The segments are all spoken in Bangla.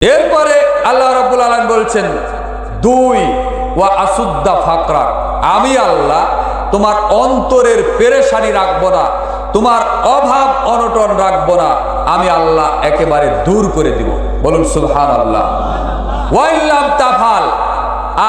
এরপরে আল্লাহ রাব্বুল আলম বলছেন, দুই, ওয়া আসুদ্দা ফাকরা। আমি আল্লাহ তোমার অন্তরের পেরেশানি রাখব না, তোমার অভাব অনটন রাখব না, আমি আল্লাহ একেবারে দূর করে দিব। বলুন সুবহান আল্লাহ ওয়াইল্লাম তাফাল।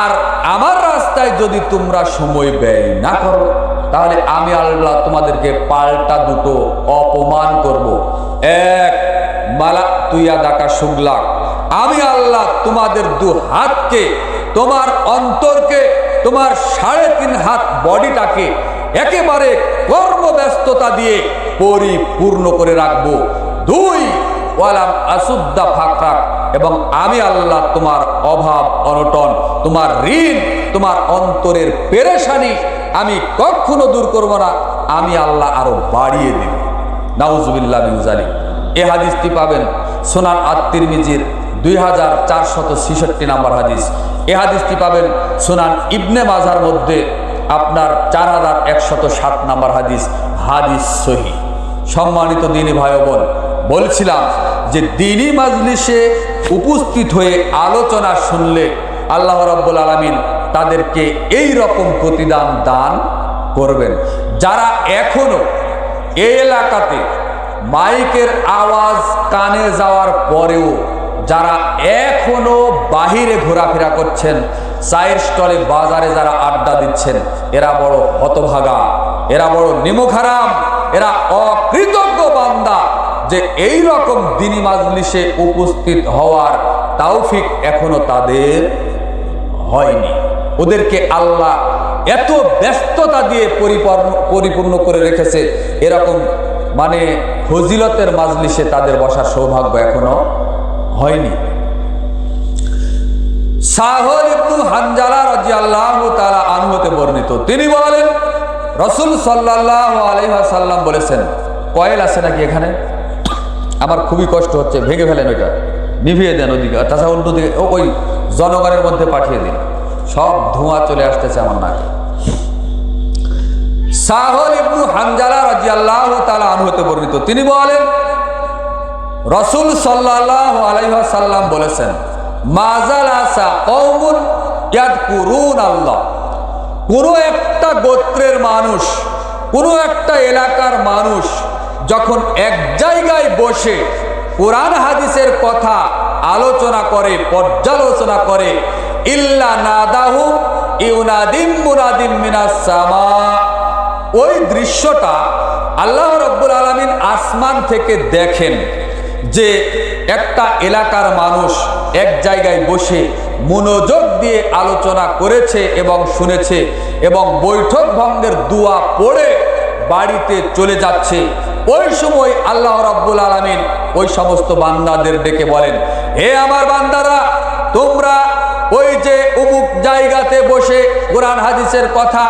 আর আমার রাস্তায় যদি তোমরা সময় ব্যয় না করো, তাহলে আমি আল্লাহ তোমাদেরকে পাল্টা দুটো অপমান করব। এক, মালা তুইয়া ডাকা শুগলাক আমি আল্লাহ তোমাদের দু হাতকে, তোমার অন্তরকে, তোমার সাড়ে তিন হাত বডিটাকে একেবারে কর্মব্যস্ততা দিয়ে পরিপূর্ণ করে রাখব। দুই, ওয়ালাম আসুদ্দা ফাকরাক, এবং আমি আল্লাহ তোমার অভাব অনটন, তোমার ঋণ, তোমার অন্তরের পেরেশানি আমি কখনো দূর করব না, আমি আল্লাহ আরও বাড়িয়ে দিব। নাউজুবিল্লাহ মিউজালি এ হাদিসটি পাবেন সোনান আত্মিরমিজির দুই হাজার চারশত নাম্বার হাদিস। এ হাদিসটি পাবেন সোনান ইবনে মাজার মধ্যে আপনার চার হাজার একশত সাত নাম্বার হাদিস হাদিস সহি। সম্মানিত দিনী ভাই বোন, বলছিলাম যে দিনী মাজলিসে উপস্থিত হয়ে আলোচনা শুনলে আল্লাহ রাব্বুল আলমিন তাদেরকে এই রকম প্রতিদান দান করবেন। যারা এখনও এই এলাকাতে মাইকের আওয়াজ কানে যাওয়ার পরেও যারা এখনও বাহিরে ঘোরাফেরা করছেন, চায়ের স্টলে বাজারে যারা আড্ডা দিচ্ছেন, এরা বড় হতভাগা, এরা বড় নিমখারাম, এরা অকৃতজ্ঞ বান্দা যে এই রকম দিনী মাজলিসে উপস্থিত হওয়ার তাওফিক এখনও তাদের হয়নি। ওদেরকে আল্লাহ এত ব্যস্ততা দিয়ে পরিপূর্ণ পরিপূর্ণ করে রেখেছে, এরকম মানে ফজিলতের মাজলিসে তাদের বসার সৌভাগ্য এখনও হয়নি। হানজালা আনহু হতে বর্ণিত। তিনি বলেন, রসুল ওয়াসাল্লাম বলেছেন, কয়েল আছে নাকি এখানে? আমার খুবই কষ্ট হচ্ছে, ভেঙে ফেলেন ওইটা। নিভিয়ে দেন ওদিকে, তাছাড়া অন্যদিকে ওই জনগণের মধ্যে পাঠিয়ে দিন। সব ধোঁয়া চলে আসতেছে আমার নাকে। সাহল ইবনু হানজালা রাদিয়াল্লাহু তাআলা আনহু হতে বর্ণিত। তিনি বলেন রসুল সাল্লাল্লাহু আলাইহি ওয়াসাল্লাম বলেছেন মাজাল আসা কওমুন ইয়াদকুরুন আল্লাহ। কোনো একটা গোত্রের মানুষ, কোনো একটা এলাকার মানুষ যখন এক জায়গায় বসে কোরআন হাদিসের কথা আলোচনা করে, পর্যালোচনা করে, ইল্লা নাদাহু ইউনাদিম মুনাদিম মিনাস সামা, ওই দৃশ্যটা আল্লাহ রব্বুল আলমিন আসমান থেকে দেখেন। যে একটা এলাকার মানুষ এক জায়গায় বসে মনোযোগ দিয়ে আলোচনা করেছে এবং শুনেছে এবং বৈঠক ভঙ্গের দুয়া পড়ে বাড়িতে চলে যাচ্ছে। ওই সময় আল্লাহ রাব্বুল আলমিন ওই সমস্ত বান্দাদের ডেকে বলেন, হে আমার বান্দারা, তোমরা ওই যে অমুক জায়গাতে বসে কোরআন হাদিসের কথা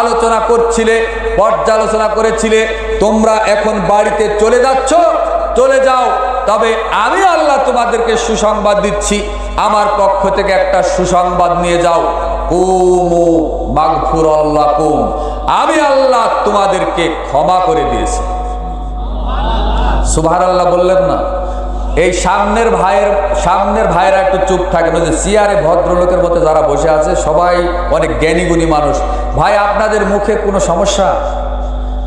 আলোচনা করছিলে, পর্যালোচনা করেছিলে, তোমরা এখন বাড়িতে চলে যাচ্ছ, চলে যাও তবে আমি আল্লাহ তোমাদেরকে সুসংবাদ দিচ্ছি। আমার পক্ষ থেকে একটা সুসংবাদ নিয়ে যাও। কুমু আল্লাহ কুম আমি আল্লাহ তোমাদেরকে ক্ষমা করে দিয়েছি। সুভার আল্লাহ বললেন না। এই সামনের ভাইয়ের, সামনের ভাইয়েরা একটু চুপ থাকে যে সিয়ারে ভদ্রলোকের মধ্যে যারা বসে আছে, সবাই অনেক জ্ঞানী গুণী মানুষ। ভাই, আপনাদের মুখে কোনো সমস্যা?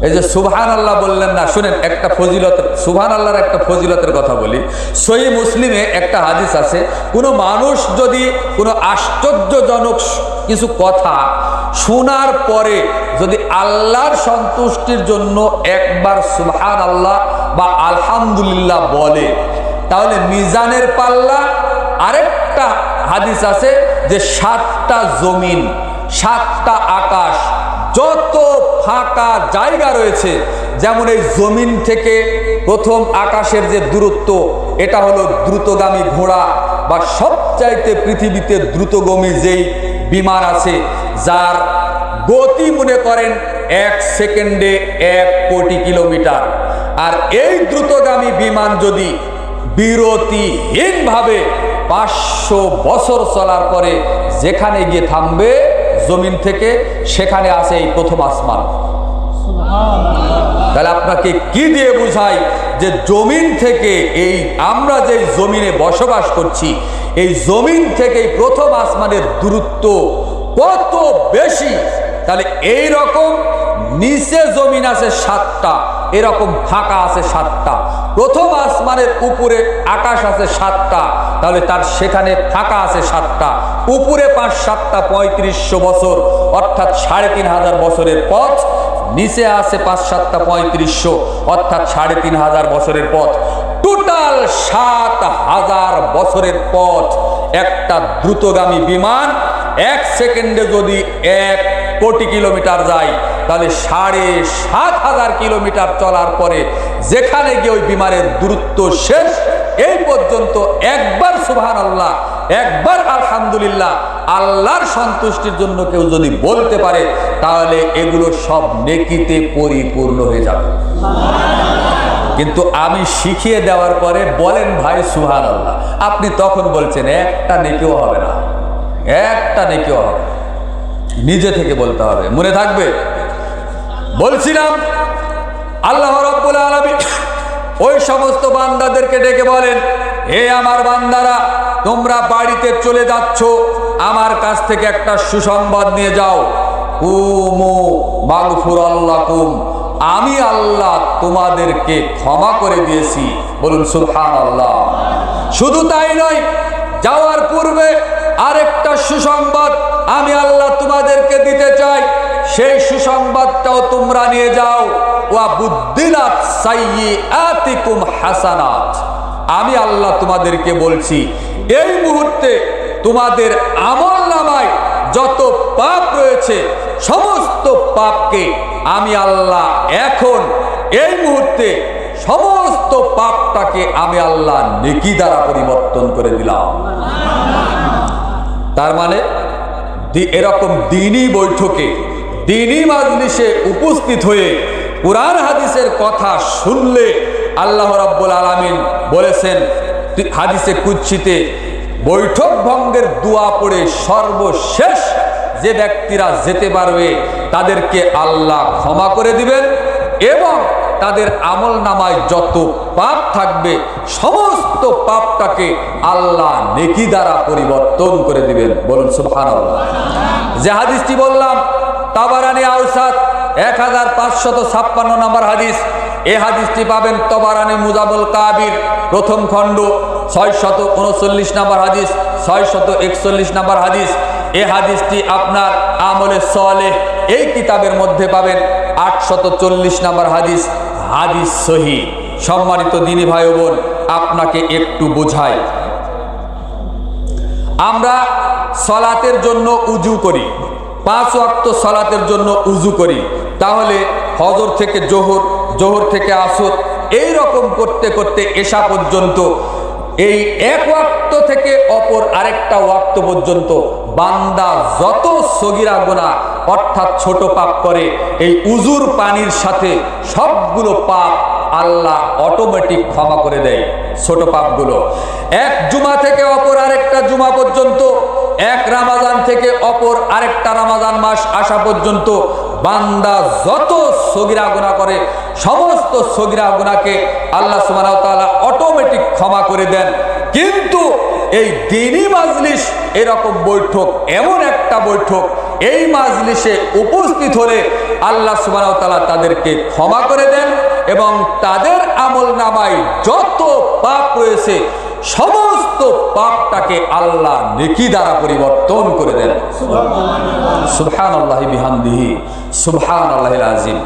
এই যে সুবহান আল্লাহ বললেন না, শুনেন, একটা ফজিলতের সুবহান আল্লাহর একটা ফজিলতের কথা বলি। সহি মুসলিমে একটা হাদিস আছে, কোনো মানুষ যদি কোনো আশ্চর্যজনক কিছু কথা শোনার পরে যদি আল্লাহর সন্তুষ্টির জন্য একবার সুবহান আল্লাহ বা আলহামদুলিল্লাহ বলে, তাহলে মিজানের পাল্লা, আরেকটা হাদিস আছে যে সাতটা জমিন, সাতটা আকাশ, যত ফাঁকা জায়গা রয়েছে। যেমন এই জমিন থেকে প্রথম আকাশের যে দূরত্ব, এটা হলো দ্রুতগামী ঘোড়া বা সবচাইতে পৃথিবীতে দ্রুতগামী যেই বিমান আছে, যার গতি মনে করেন এক সেকেন্ডে এক কোটি কিলোমিটার। আর এই দ্রুতগামী বিমান যদি বিরতিহীনভাবে পাঁচশো বছর চলার পরে যেখানে গিয়ে থামবে জমিন থেকে সেখানে আছে এই প্রথম আসমান। তাহলে আপনাকে কি দিয়ে বুঝাই যে জমিন থেকে এই আমরা যে জমিনে বসবাস করছি এই জমিন থেকে প্রথম আসমানের দূরত্ব কত বেশি? তাহলে এই রকম নিচে জমিন আছে সাতটা এরকম ফাঁকা আছে সাতটা। প্রথম আসমানের উপরে আকাশ আছে সাতটা, তাহলে তার সেখানে ফাঁকা আছে সাতটা। উপরে পাঁচ, সাতটা, পঁয়ত্রিশশো বছর, অর্থাৎ সাড়ে তিন হাজার বছরের পথ। নিচে আছে পাঁচ, সাতটা, পঁয়ত্রিশশো, অর্থাৎ সাড়ে তিন হাজার বছরের পথ। টোটাল সাত হাজার বছরের পথ একটা দ্রুতগামী বিমান। এক সেকেন্ডে যদি এক কোটি কিলোমিটার যায় তাহলে সাড়ে সাত হাজার কিলোমিটার চলার পরে যেখানে গিয়ে ওই বিমানের দূরত্ব শেষ, এই পর্যন্ত একবার সুবহান আল্লাহ একবার আলহামদুলিল্লাহ, আল্লাহর সন্তুষ্টির জন্য কেউ যদি বলতে পারে, তাহলে এগুলো সব নেকিতে পরিপূর্ণ হয়ে যাবে। কিন্তু আমি শিখিয়ে দেওয়ার পরে বলেন ভাই সুহান আল্লাহ আপনি তখন বলছেন, একটা নেকিও হবে না, একটা নেকিও হবে নিজে থেকে বলতে হবে, মনে থাকবে? বলছিলাম, আল্লাহ রব্বুল আলমী ওই সমস্ত বান্দাদেরকে ডেকে বলেন, হে আমার বান্দারা, তোমরা বাড়িতে চলে যাচ্ছ, আমার কাছ থেকে একটা সুসংবাদ নিয়ে যাও। কুমু মাগফুর আল্লাহ কুম আমি আল্লাহ তোমাদেরকে ক্ষমা করে দিয়েছি। বলুন সুলহান আল্লাহ শুধু তাই নয়, যাওয়ার পূর্বে আরেকটা সুসংবাদ আমি আল্লাহ তোমাদেরকে দিতে চাই। সেই সুসংবাদটাও তোমরা নিয়ে যাও। আমি আল্লাহ তোমাদেরকে বলছি, এই মুহূর্তে তোমাদের আমল নামায় যত পাপ রয়েছে, সমস্ত পাপকে আমি আল্লাহ এখন, এই মুহূর্তে সমস্ত পাপটাকে আমি আল্লাহ নেকি দ্বারা পরিবর্তন করে দিলাম। তার মানে এরকম দিনই বৈঠকে দিনই মাজলিসে উপস্থিত হয়ে কোরআন হাদিসের কথা শুনলে আল্লাহ রাব্বুল আলামিন বলেছেন হাদিসে কুচ্ছিতে বৈঠক ভঙ্গের দোয়া পড়ে সর্বশেষ যে ব্যক্তিরা যেতে পারবে, তাদেরকে আল্লাহ ক্ষমা করে দিবেন এবং তাদের আমল নামায় যত পাপ থাকবে, সমস্ত পাপটাকে আল্লাহ নেকি দ্বারা পরিবর্তন করে দিবেন। বলুন সুবহানাল্লাহ। যে হাদিসটি বললাম তাবারানি আউসাদ এক হাজার পাঁচশত ছাপ্পান্ন নম্বর হাদিস। এ হাদিসটি পাবেন তবারানি মুজাবুল কাবির, প্রথম খণ্ড ছয় শত উনচল্লিশ নম্বর হাদিস ছয় শত একচল্লিশ নম্বর হাদিস। এ হাদিসটি আপনার আমলে সলে এই কিতাবের মধ্যে পাবেন আটশত চল্লিশ নম্বর হাদিস হাদিস সহি। সম্মানিত দিনী ভাই বোন, আপনাকে একটু বোঝাই। আমরা সলাতের জন্য উজু করি। পাঁচ ওয়াক্ত সলাতের জন্য উজু করি। তাহলে হজর থেকে জোহর জোহর থেকে আসর এই রকম করতে করতে এসা পর্যন্ত, এই এক ওয়াক্ত থেকে অপর আরেকটা ওয়াক্ত পর্যন্ত বান্দা যত সগিরা গোনা, অর্থাৎ ছোট পাপ করে, এই উজুর পানির সাথে সবগুলো পাপ আল্লাহ অটোমেটিক ক্ষমা করে দেয় ছোট পাপগুলো। এক জুমা থেকে অপর আরেকটা জুমা পর্যন্ত এক রামাজান থেকে অপর আরেকটা রামাজান মাস আসা পর্যন্ত বান্দা যত সগিরা গুণা করে, সমস্ত সগিরা গুণাকে আল্লাহ ওয়া অটোমেটিক ক্ষমা করে দেন। কিন্তু এই দিনই মাজলিস এরকম বৈঠক, এমন একটা বৈঠক, এই মাজলিসে উপস্থিত হলে আল্লাহ সুবহানাহু ওয়া তাআলা তাদেরকে ক্ষমা করে দেন এবং তাদের আমল নামায় যত পাপ রয়েছে সমস্ত পাপটাকে আল্লাহ নেকি দ্বারা পরিবর্তন করে দেন। সুবহান আল্লাহ বিহামদিহি সুবহান আল্লাহ আজিম।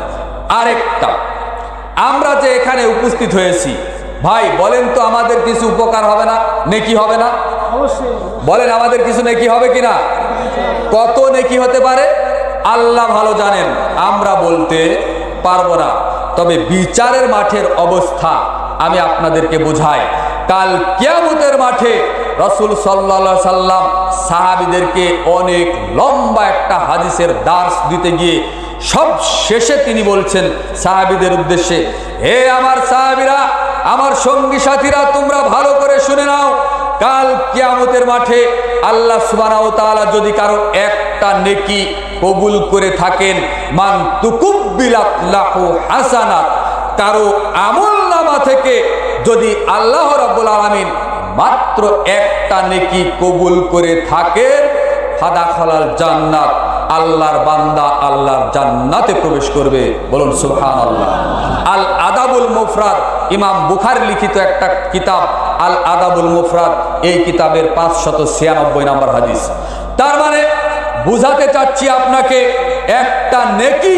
আরেকটা আমরা যে এখানে উপস্থিত হয়েছি ভাই বলেন তো আমাদের কিছু উপকার হবে না নেকি হবে না? বলেন আমাদের কিছু নেকি হবে কিনা? কত নেকি হতে পারে? আল্লাহ ভালো জানেন আমরা বলতে পারব না। তবে বিচারের মাঠের অবস্থা আমি আপনাদেরকে বোঝাই। কাল কিয়ামতের মাঠে রসুল সাল্লা সাল্লাম সাহাবিদেরকে অনেক লম্বা একটা হাদিসের দাস দিতে গিয়ে সব শেষে তিনি বলছেন সাহাবিদের উদ্দেশ্যে, হে আমার সাহাবিরা, আমার সঙ্গী সাথীরা, তোমরা ভালো করে শুনে নাও, কাল কিয়ামতের মাঠে আল্লাহ সুবহানাহু ওয়া তাআলা যদি কারও একটা নেকি কবুল করে থাকেন, মান তুকুব্বিলাত লাহু হাসানাত, কারও আমল আমা থেকে যদি আল্লাহ রাব্বুল আলামিন মাত্র একটা নেকি কবুল করে থাকেন ফাদা খলাল জান্নাত, আল্লাহর বান্দা আল্লাহর জান্নাতে প্রবেশ করবে। বলুন সুবহান আল্লাহ আল আদাবুল মুফরাদ, ইমাম বুখার লিখিত একটা কিতাব, আল আদাবুল মুফরাদ, এই কিতাবের পাঁচশত ছিয়ানব্বই নম্বর হাদিস। তার মানে বুঝাতে চাচ্ছি আপনাকে, একটা নেকি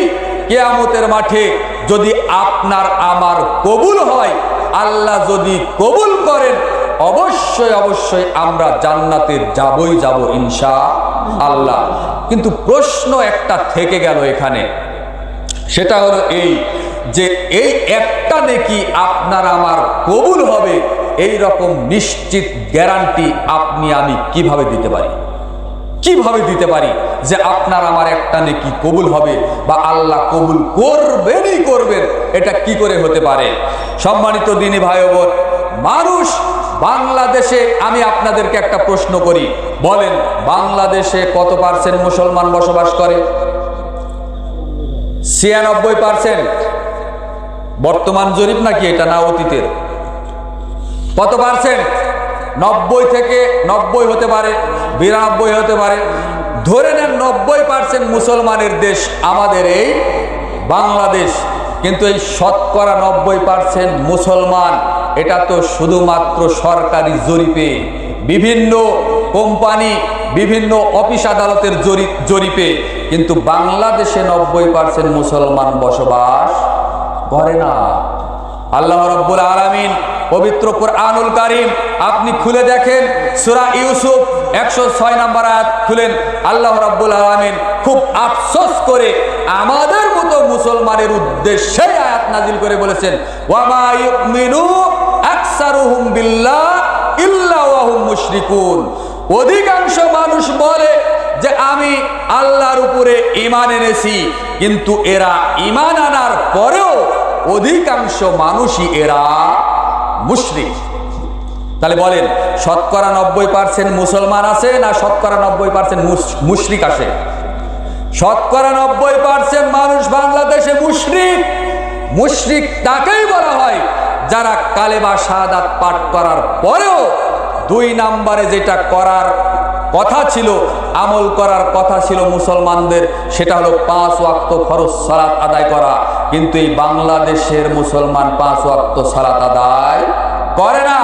কেয়ামতের মাঠে যদি আপনার আমার কবুল হয়, আল্লাহ যদি কবুল করেন, অবশ্যই অবশ্যই আমরা জান্নাতে যাবই যাব ইনশা আল্লাহ। কিন্তু প্রশ্ন একটা থেকে গেল এখানে। সেটা হলো এই যে এই একটা নেকি আপনার আমার কবুল হবে এই রকম নিশ্চিত গ্যারান্টি আপনি আমি কীভাবে দিতে পারি? কীভাবে দিতে পারি? যে আপনার আমার একটা নেকি কবুল হবে বা আল্লাহ কবুল করবেনই করবেন, এটা কি করে হতে পারে? সম্মানিত দিনী ভাই বোন মানুষ বাংলাদেশে, আমি আপনাদেরকে একটা প্রশ্ন করি। বলেন, বাংলাদেশে কত পার্সেন্ট মুসলমান বসবাস করে? ছিয়ানব্বই পার্সেন্ট বর্তমান জরিপ নাকি এটা না অতীতের? কত পার্সেন্ট নব্বই থেকে নব্বই হতে পারে, বিরানব্বই হতে পারে। ধরে নেন নব্বই পার্সেন্ট মুসলমানের দেশ আমাদের এই বাংলাদেশ, কিন্তু এই শতকরা নব্বই পার্সেন্ট মুসলমান, এটা তো শুধুমাত্র সরকারি জরিপে। বিভিন্ন কোম্পানি, বিভিন্ন অফিস আদালতের জরি জরিপে, কিন্তু বাংলাদেশে নব্বই পার্সেন্ট মুসলমান বসবাস করে না। আল্লাহ রব্বুল আলামিন পবিত্র কোরআনুল কারিম। আপনি খুলে দেখেন, সূরা ইউসুফ একশো ছয় নম্বর আয়াত খুলেন, আল্লাহ রব্বুল আলামিন খুব আফসোস করে আমাদের মতো মুসলমানের উদ্দেশ্যে আয়াত নাজিল করে বলেছেন মুশরিকুন। অধিকাংশ মানুষ বলে যে, আমি আল্লাহর উপরে ইমান এনেছি, কিন্তু এরা ইমান আনার পরেও অধিকাংশ মানুষই এরা মুশরিক। তাহলে বলেন, শতকরা নব্বই পার্সেন্ট মুসলমান আছে না শতকরা নব্বই পার্সেন্ট মুশরিক আসে শতকরা নব্বই পার্সেন্ট মানুষ বাংলাদেশে মুশরিক। মুশরিক তাকেই বলা হয়, যারা কালেমা শাহাদাত পাঠ করার পরেও দুই নাম্বারে যেটা করার কথা ছিল, আমল করার কথা ছিল মুসলমানদের, সেটা হলো পাঁচ ওয়াক্ত ফরজ সালাত আদায় করা। কিন্তু এই বাংলাদেশের মুসলমান পাঁচ ওয়াক্ত সালাত আদায় করে না।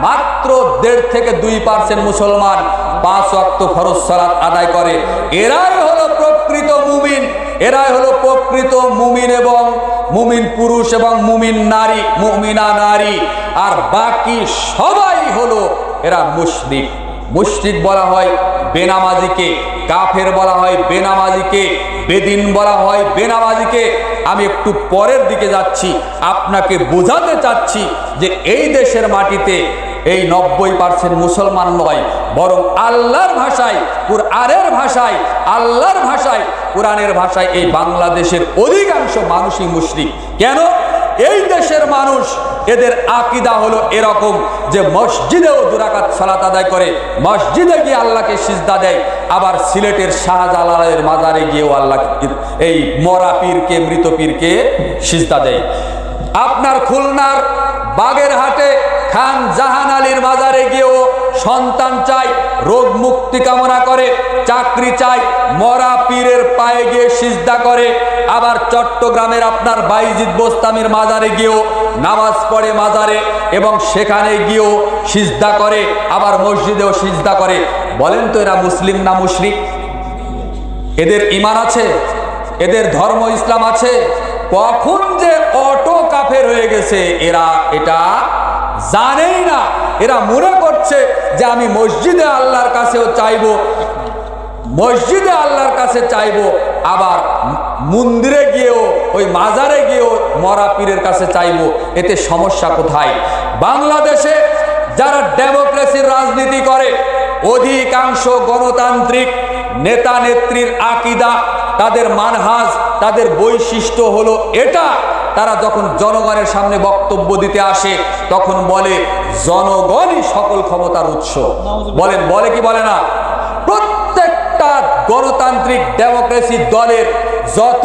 মাত্র দেড় থেকে দুই পার্সেন্ট মুসলমান পাঁচ ওয়াক্ত ফরজ সালাত আদায় করে। এরাই হলো প্রকৃত মুমিন। এরাই হলো প্রকৃত মুমিন এবং মুমিন পুরুষ এবং মুমিন নারী, মুমিনা নারী। আর বাকি সবাই হলো এরা মুশরিক। মুশরিক বলা হয় বেনামাজিকে, কাফের বলা হয় বেনামাজিকে। বেদিন বলা হয় বেনামাজিকে। আমি একটু পরের দিকে যাচ্ছি। আপনাকে বোঝাতে চাচ্ছি যে এই দেশের মাটিতে এই নব্বই পার্সেন্ট মুসলমান নয়, বরং আল্লাহর ভাষায়, কুরআনের ভাষায়, আল্লাহর ভাষায়, কোরআনের ভাষায় এই বাংলাদেশের অধিকাংশ মানুষই মুশরিক। কেন? এই দেশের মানুষ, এদের আকিদা হলো এরকম যে মসজিদেও দুরাকাত সালাত আদায় করে, মসজিদে গিয়ে আল্লাহকে সিজদা দেয়। আবার সিলেটের শাহজালালের মাজারে গিয়েও আল্লাহ এই মরা পীরকে, মৃত পীরকে সিজদা দেয়। আপনার খুলনার বাগের হাটে খান জাহান আলীর মাজারে গিয়েও সন্তান চাই, রোগ মুক্তি কামনা করে, চাকরি চাই, মরা পীরের পায়ে গিয়ে সিজদা করে। আবার চট্টগ্রামের আপনার বাইজিদ বোস্তামির মাজারে গিয়েও নামাজ পড়ে মাজারে এবং সেখানে গিয়েও সিজদা করে, আবার মসজিদেও সিজদা করে। বলেন তো এরা মুসলিম না মুশরিক? এদের ইমান আছে, এদের ধর্ম ইসলাম আছে। কখন যে অটো কাফের হয়ে গেছে, এরা এটা জানেই না। এরা মনে করছে যে আমি মসজিদে আল্লাহর কাছেও চাইব, মসজিদে আল্লাহর কাছে চাইব, আবার মন্দিরে গিয়েও, ওই মাজারে গিয়েও মরা পীরের কাছে চাইব। এতে সমস্যা কোথায়? বাংলাদেশে যারা ডেমোক্রেসির রাজনীতি করে অধিকাংশ গণতান্ত্রিক নেতা নেত্রীর আকিদা তাদের মানহাজ তাদের বৈশিষ্ট্য হলো এটা। তারা যখন জনগণের সামনে বক্তব্য দিতে আসে তখন বলে জনগণই সকল ক্ষমতার উৎস। বলেন বলে কি বলে না? প্রত্যেকটা গণতান্ত্রিক ডেমোক্রেসি দলের যত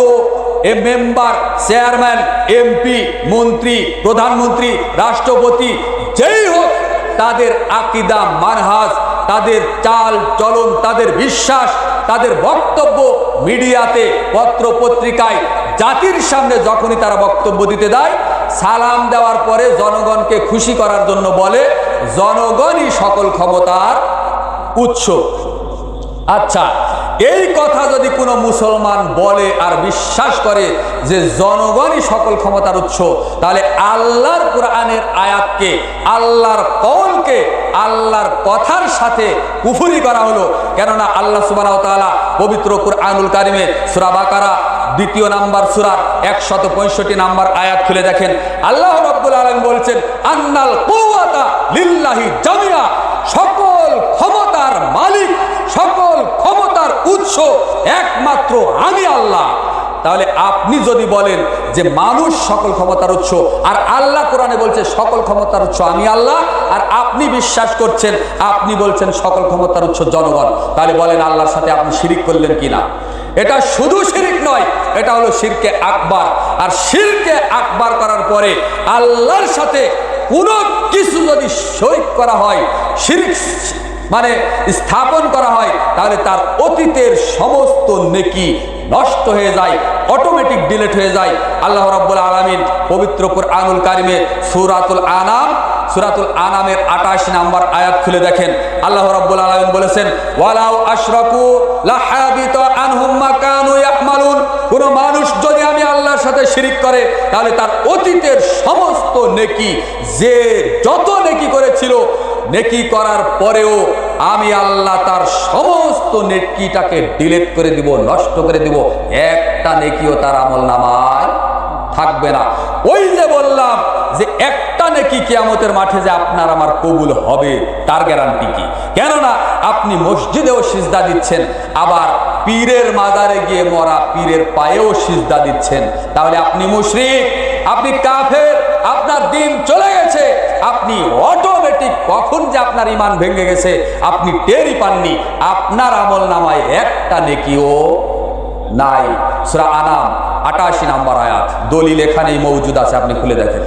এ মেম্বার চেয়ারম্যান এমপি মন্ত্রী প্রধানমন্ত্রী রাষ্ট্রপতি যেই হোক তাদের আকিদা মানহাজ তাদের চাল চলন, তাদের বিশ্বাস, তাদের বক্তব্য মিডিয়াতে পত্র পত্রিকায় জাতির সামনে যখনই তারা বক্তব্য দিতে দেয় সালাম দেওয়ার পরে জনগণকে খুশি করার জন্য বলে, জনগণই সকল ক্ষমতার উৎস। আচ্ছা এই কথা যদি কোনো মুসলমান বলে আর বিশ্বাস করে যে জনগণই সকল ক্ষমতার উৎস, তাহলে আল্লাহর কোরআনের আয়াতকে, আল্লাহর কৌলকে আল্লাহর কথার সাথে কুফুরি করা হলো। কেননা আল্লাহ সুবাহ তাআলা পবিত্র কোরআনুল কারিমে সুরা বাকারা, দ্বিতীয় নাম্বার সুরা, একশত পঁয়ষট্টি নাম্বার আয়াত খুলে দেখেন। আল্লাহ রব্বুল আলম বলছেন, আন্নাল কৌয়াতা লিল্লাহি জামিয়া সকল ক্ষমতার মালিক, সকল একমাত্র আমি আল্লাহ। তাহলে আপনি যদি বলেন যে মানুষ সকল ক্ষমতার উৎস, আর আল্লাহ কোরআনে বলছে সকল ক্ষমতার উৎস আমি আল্লাহ, আর আপনি বিশ্বাস করছেন, আপনি বলছেন সকল ক্ষমতার উৎস জনগণ, তাহলে বলেন আল্লাহর সাথে আপনি শিরিক করলেন কিনা? এটা শুধু শিরিক নয়, এটা হলো শিরকে আকবার। আর শিরকে আকবার করার পরে আল্লাহর সাথে কোনো কিছু যদি শরিক করা হয়, শিরিক মানে স্থাপন করা হয়, তাহলে তার অতীতের সমস্ত নেকি নষ্ট হয়ে যায় অটোমেটিক ডিলেট হয়ে যায়। আল্লাহ রাব্বুল আলামিন পবিত্র আনুল কারিমে সূরাতুল আনাম, সূরাতুল আনামের 28 নাম্বার আয়াত খুলে দেখেন। আল্লাহ রাব্বুল আলামিন বলেছেন, ওয়ালাউ আশরাকু লাহাবিত মানুষ যদি আমি আল্লাহর সাথে শিরিক করে, তাহলে তার অতীতের সমস্ত নেকি, যে যত নেকি করেছিল নেকি করার পরেও আমি আল্লাহ তার সমস্ত নেকিটাকে ডিলিট করে দিব, নষ্ট করে দিব। একটা নেকিও তার আমল নামায় থাকবে না। ওই যে বললাম যে একটা নেকি কিয়ামতের মাঠে যে আপনার আমার কবুল হবে, তার গ্যারান্টি কি? কেননা আপনি মসজিদেও সিজদা দিচ্ছেন, আবার পীরের মাজারে গিয়ে মরা পীরের পায়েও সিজদা দিচ্ছেন। তাহলে আপনি মুশরিক, আপনি কাফের, আপনার দিন চলে গেছে, আপনি অটোমেটিক কখন যে আপনার ইমান ভেঙে গেছে, আপনি টেরই পাননি। আপনার আমল নামায় একটা নেকিও নাই। সুরা আনাম, আটাশি নাম্বার আয়াত। দলিল এখানেই মৌজুদ আছে, আপনি খুলে দেখেন।